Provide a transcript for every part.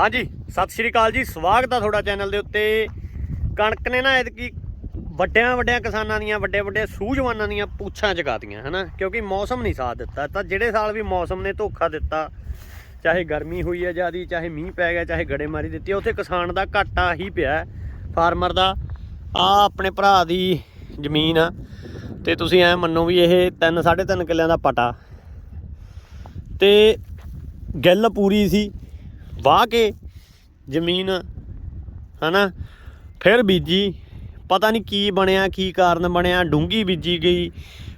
ਹਾਂਜੀ, ਸਤਿ ਸ਼੍ਰੀ ਅਕਾਲ ਜੀ, ਸਵਾਗਤ ਆ ਤੁਹਾਡਾ ਚੈਨਲ ਦੇ ਉੱਤੇ। ਕਣਕ ਨੇ ਨਾ ਐਤਕੀ ਵੱਡਿਆਂ ਵੱਡਿਆਂ ਕਿਸਾਨਾਂ ਦੀਆਂ, ਵੱਡੇ ਵੱਡੇ ਸੂਝਵਾਨਾਂ ਦੀਆਂ ਪੁੱਛਾਂ ਚਕਾਤੀਆਂ, ਹਨਾ? ਕਿਉਂਕਿ ਮੌਸਮ ਨਹੀਂ ਸਾਥ ਦਿੱਤਾ। ਤਾਂ ਜਿਹੜੇ ਸਾਲ ਵੀ ਮੌਸਮ ਨੇ ਧੋਖਾ ਦਿੱਤਾ, ਚਾਹੇ ਗਰਮੀ ਹੋਈ ਹੈ ਜਿਆਦੀ, ਚਾਹੇ ਮੀਂਹ ਪੈ ਗਿਆ, ਚਾਹੇ ਗੜੇਮਾਰੀ ਦਿੱਤੀ, ਉੱਥੇ ਕਿਸਾਨ ਦਾ ਘਾਟਾ ਹੀ ਪਿਆ ਫਾਰਮਰ ਦਾ ਆ ਆਪਣੇ ਭਰਾ ਦੀ ਜ਼ਮੀਨ ਆ। ਤੇ ਤੁਸੀਂ ਐ ਮੰਨੋ ਵੀ ਇਹ 3 3.5 ਕਿੱਲਿਆਂ ਦਾ ਪਟਾ। ਤੇ ਗਿੱਲ ਪੂਰੀ ਸੀ। ਵਾਹ ਕੇ ਜ਼ਮੀਨ, ਹਨਾ? ਫਿਰ ਬੀਜੀ, ਪਤਾ ਨਹੀਂ ਕੀ ਬਣਿਆ, ਕੀ ਕਾਰਨ ਬਣਿਆ ਡੂੰਗੀ ਬੀਜੀ ਗਈ,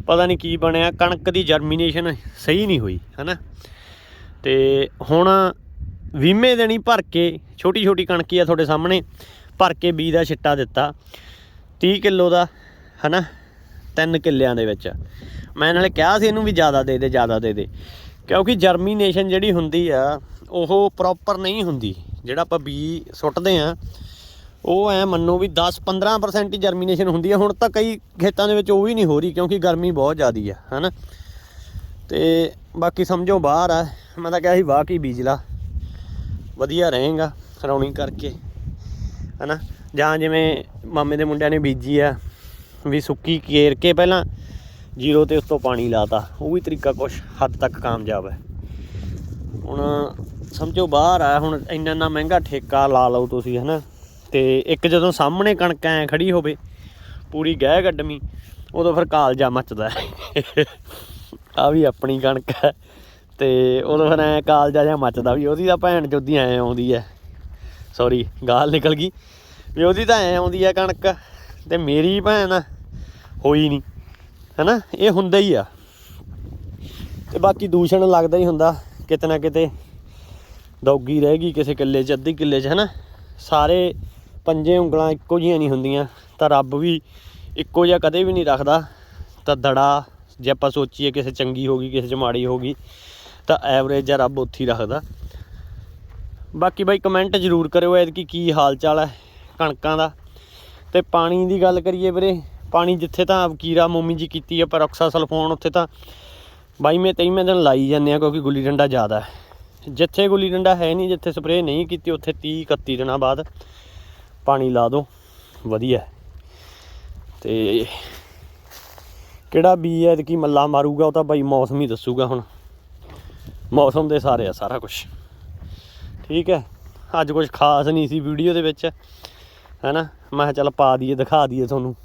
ਪਤਾ ਨਹੀਂ ਕੀ ਬਣਿਆ, ਕਣਕ ਦੀ ਜਰਮੀਨੇਸ਼ਨ ਸਹੀ ਨਹੀਂ ਹੋਈ, ਹਨਾ? ਤੇ ਹੁਣ ਵੀਮੇ ਦੇਣੀ ਭਰ ਕੇ ਛੋਟੀ ਛੋਟੀ ਕਣਕੀ ਆ ਤੁਹਾਡੇ ਸਾਹਮਣੇ, ਭਰ ਕੇ ਬੀ ਦਾ ਛਿੱਟਾ ਦਿੱਤਾ 30 ਕਿਲੋ ਦਾ, ਹਨਾ? ਤਿੰਨ ਕਿੱਲਿਆਂ ਦੇ ਵਿੱਚ। ਮੈਂ ਨਾਲੇ ਕਿਹਾ ਸੀ ਇਹਨੂੰ ਵੀ ਜ਼ਿਆਦਾ ਦੇ ਦੇ, ਜ਼ਿਆਦਾ ਦੇ ਦੇ, ਕਿਉਂਕਿ ਜਰਮੀਨੇਸ਼ਨ ਜਿਹੜੀ ਹੁੰਦੀ ਆ ਉਹ ਪ੍ਰੋਪਰ ਨਹੀਂ ਹੁੰਦੀ। ਜਿਹੜਾ ਆਪਾਂ ਬੀ ਸੁੱਟਦੇ ਆ ਉਹ ਐ ਮੰਨੋ ਵੀ 10-15% ਹੀ ਜਰਮੀਨੇਸ਼ਨ ਹੁੰਦੀ ਆ। ਹੁਣ ਤਾਂ ਕਈ ਖੇਤਾਂ ਦੇ ਵਿੱਚ ਉਹ ਵੀ ਨਹੀਂ ਹੋ ਰਹੀ ਕਿਉਂਕਿ ਗਰਮੀ ਬਹੁਤ ਜ਼ਿਆਦੀ ਆ, ਹਨਾ? ਤੇ ਬਾਕੀ ਸਮਝੋ ਬਾਹਰ ਆ। ਮੈਂ ਤਾਂ ਕਿਹਾ ਸੀ ਵਾਹ ਕੀ ਬੀਜ ਲਾ। ਵਧੀਆ ਰਹੇਗਾ ਰੌਣੀ ਕਰਕੇ, ਹਨਾ? ਜਾਂ ਜਿਵੇਂ ਮਾਮੇ ਦੇ ਮੁੰਡਿਆਂ ਨੇ ਬੀਜੀ ਆ ਵੀ ਸੁੱਕੀ ਕੇਰ ਕੇ ਪਹਿਲਾਂ ਜ਼ੀਰੋ ਤੇ ਉਸ ਤੋਂ ਪਾਣੀ ਲਾਤਾ। ਉਹ ਵੀ ਤਰੀਕਾ ਕੁਛ ਹੱਦ ਤੱਕ ਕਾਮਯਾਬ ਹੈ ਹੁਣ ਸਮਝੋ ਬਾਹਰ ਆ, ਹੁਣ ਇੰਨਾ ਇੰਨਾ ਮਹਿੰਗਾ ਠੇਕਾ ਲਾ ਲਓ ਤੁਸੀਂ, ਹਨਾ? ਤੇ ਇੱਕ ਜਦੋਂ ਸਾਹਮਣੇ ਕਣਕ ਐ ਖੜੀ ਹੋਵੇ, ਪੂਰੀ ਗਹਿ ਗੱਡਮੀ ਉਦੋਂ ਫਿਰ ਕਾਲਜਾ ਮੱਚਦਾ। ਆ ਵੀ ਆਪਣੀ ਕਣਕ ਹੈ। ਤੇ ਉਦੋਂ ਫਿਰ ਐ ਕਾਲਜਾ ਜਿਹਾ ਮੱਚਦਾ ਵੀ ਉਹਦੀ ਤਾਂ ਭੈਣ ਚੋਦੀ ਐ ਆਉਂਦੀ ਐ। ਸੌਰੀ ਗਾਲ ਨਿਕਲ ਗਈ। ਵੀ ਉਹਦੀ ਤਾਂ ਐ ਆਉਂਦੀ ਐ ਕਣਕ, ਤੇ ਮੇਰੀ ਭੈਣ ਹੋਈ ਨਹੀਂ ਹੈਨਾ? ਇਹ ਹੁੰਦਾ ਹੀ ਆ। ਤੇ ਬਾਕੀ ਦੂਸ਼ਣ ਲੱਗਦਾ ਹੀ ਹੁੰਦਾ, ਕਿਤੇ ਨਾ ਕਿਤੇ। ਦੌਗੀ ਰਹਿ ਗਈ ਕਿਸੇ ਕਿੱਲੇ 'ਚ, ਅੱਧੀ ਕਿੱਲੇ 'ਚ, ਹੈਨਾ? ਸਾਰੇ ਪੰਜੇ ਉਂਗਲਾਂ ਇੱਕੋ ਜਿਹੀਆਂ ਨਹੀਂ ਹੁੰਦੀਆਂ, ਤਾਂ ਰੱਬ ਵੀ ਇੱਕੋ ਜਿਹਾ ਕਦੇ ਵੀ ਨਹੀਂ ਰੱਖਦਾ। ਤਾਂ ਦੜਾ ਜੇ ਆਪਾਂ ਸੋਚੀਏ ਕਿਸੇ ਚੰਗੀ ਹੋ ਗਈ, ਕਿਸੇ 'ਚ ਮਾੜੀ ਹੋ ਗਈ, ਤਾਂ ਐਵਰੇਜ ਆ ਰੱਬ ਉੱਥੇ ਹੀ ਰੱਖਦਾ। ਬਾਕੀ ਬਾਈ ਕਮੈਂਟ ਜ਼ਰੂਰ ਕਰਿਓ ਐਤਕੀ ਕੀ ਹਾਲ ਚਾਲ ਹੈ ਕਣਕਾਂ ਦਾ। ਤੇ ਪਾਣੀ ਦੀ ਗੱਲ ਕਰੀਏ ਵੀਰੇ, ਪਾਣੀ ਜਿੱਥੇ ਤਾਂ ਕੀਰਾ ਮੋਮੀ ਜੀ ਕੀਤੀ ਆ ਪਰੋਕਸਾ ਸਲਫੋਨ ਉੱਥੇ ਤਾਂ 22ਵੇਂ 23ਵੇਂ ਦਿਨ ਲਾਈ ਜਾਂਦੇ ਆ, ਕਿਉਂਕਿ ਗੁੱਲੀ ਡੰਡਾ ਜ਼ਿਆਦਾ ਹੈ। ਜਿੱਥੇ ਗੁੱਲੀ ਡੰਡਾ ਹੈ ਨਹੀਂ, ਜਿੱਥੇ ਸਪਰੇਅ ਨਹੀਂ ਕੀਤੀ, ਉੱਥੇ 30 31 ਦਿਨਾਂ ਬਾਅਦ ਪਾਣੀ ਲਾ ਦਿਓ। ਵਧੀਆ। ਹੈ। ਤੇ ਕਿਹੜਾ ਬੀ ਹੈ ਤੇ ਕੀ ਮੱਲਾ ਮਾਰੂਗਾ, ਉਹ ਤਾਂ ਬਾਈ ਮੌਸਮ ਹੀ ਦੱਸੂਗਾ ਹੁਣ। ਮੌਸਮ ਦੇ ਸਾਰੇ ਆ ਸਾਰਾ ਕੁਝ ਠੀਕ ਹੈ ਅੱਜ ਕੁਝ ਖਾਸ ਨਹੀਂ ਸੀ ਵੀਡੀਓ ਦੇ ਵਿੱਚ। ਹੈਨਾ? ਮੈਂ ਕਿਹਾ ਚੱਲ ਪਾ ਦਈਏ, ਦਿਖਾ ਦਈਏ ਤੁਹਾਨੂੰ।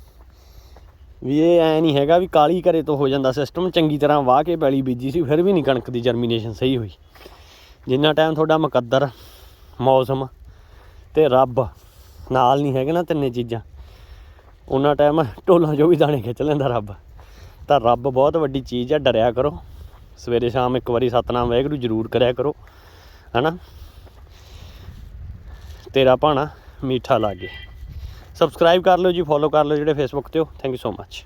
ਵੀ ਇਹ ਐ ਨਹੀਂ ਹੈਗਾ ਵੀ ਕਾਲੀ ਘਰੇ ਤੋਂ ਹੋ ਜਾਂਦਾ ਸਿਸਟਮ ਚੰਗੀ ਤਰ੍ਹਾਂ ਵਾਹ ਕੇ ਪੈਲੀ ਬੀਜੀ ਸੀ, ਫਿਰ ਵੀ ਨਹੀਂ ਕਣਕ ਦੀ ਜਰਮੀਨੇਸ਼ਨ ਸਹੀ ਹੋਈ। ਜਿੰਨਾ ਟਾਈਮ ਤੁਹਾਡਾ ਮੁਕੱਦਰ, ਮੌਸਮ ਤੇ ਰੱਬ ਨਾਲ ਨਹੀਂ ਹੈਗੇ ਨਾ ਤਿੰਨੇ ਚੀਜ਼ਾਂ ਉਹਨਾਂ ਟਾਈਮ ਢੋਲਾਂ ਜੋ ਵੀ ਦਾਣੇ ਖਿੱਚ ਲੈਂਦਾ ਰੱਬ। ਤਾਂ ਰੱਬ ਬਹੁਤ ਵੱਡੀ ਚੀਜ਼ ਆ, ਡਰਿਆ ਕਰੋ। ਸਵੇਰੇ ਸ਼ਾਮ ਇੱਕ ਵਾਰੀ ਸਤਨਾਮ ਵਾਹਿਗੁਰੂ ਜ਼ਰੂਰ ਕਰਿਆ ਕਰੋ, ਹਨਾ? ਤੇਰਾ ਭਾਣਾ ਮੀਠਾ ਲਾਗੇ। ਸਬਸਕ੍ਰਾਈਬ ਕਰ ਲਿਓ ਜੀ ਫੋਲੋ ਕਰ ਲਿਓ ਜਿਹੜੇ ਫੇਸਬੁੱਕ ਤੇ ਹੋ। Thank you so much